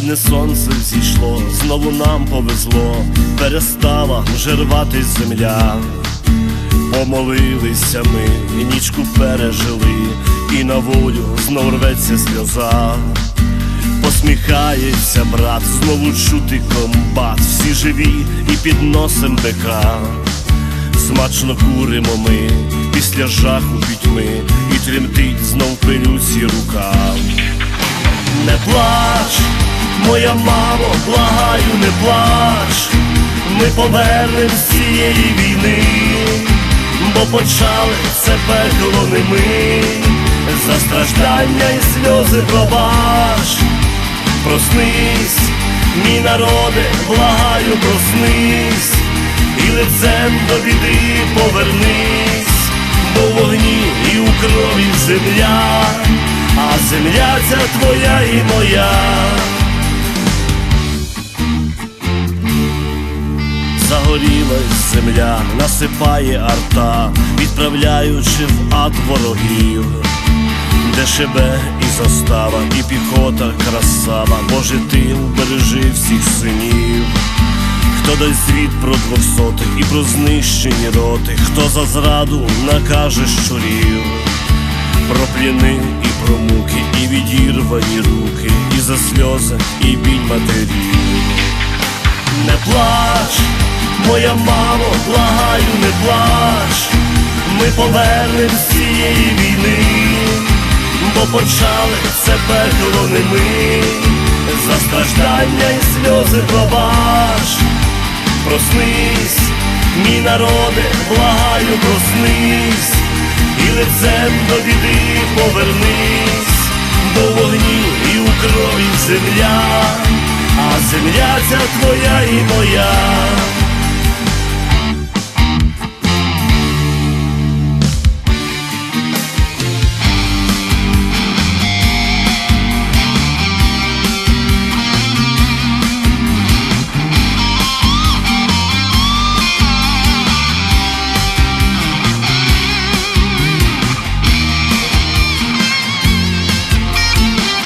Східне сонце зійшло, знову нам повезло, перестала вже рватись земля. Помолилися ми, і нічку пережили, і на волю знов рветься сльоза. Посміхається брат, знову чути комбат, всі живі і підносим бика. Смачно куримо ми після жаху пітьми, і тремтить знов пилюці рука. Не плач, моя мамо, благаю, не плач, ми повернем з цієї війни, бо почали це пекло не ми, за страждання і сльози пробач, проснись, мій народе, благаю, проснись, і лицем до біди повернись, бо в вогні і у крові земля, а земля ця твоя і моя. Загорілась земля, насипає арта, відправляючи в ад ворогів, де шибе і застава, і піхота красава, Боже ти бережи всіх синів. Хто дасть звіт про двохсотих і про знищені роти, хто за зраду накаже щурів, про пліни і про муки, і відірвані руки, і за сльози, і біль матерів. Не плач, моя мамо, благаю, не плач, ми повернем з цієї війни, бо почали це пекло ми, за страждання і сльози пробач, проснись, мій народе, благаю, проснись, і лицем до біди повернись, бо вогні і у крові земля, а земля ця твоя і моя.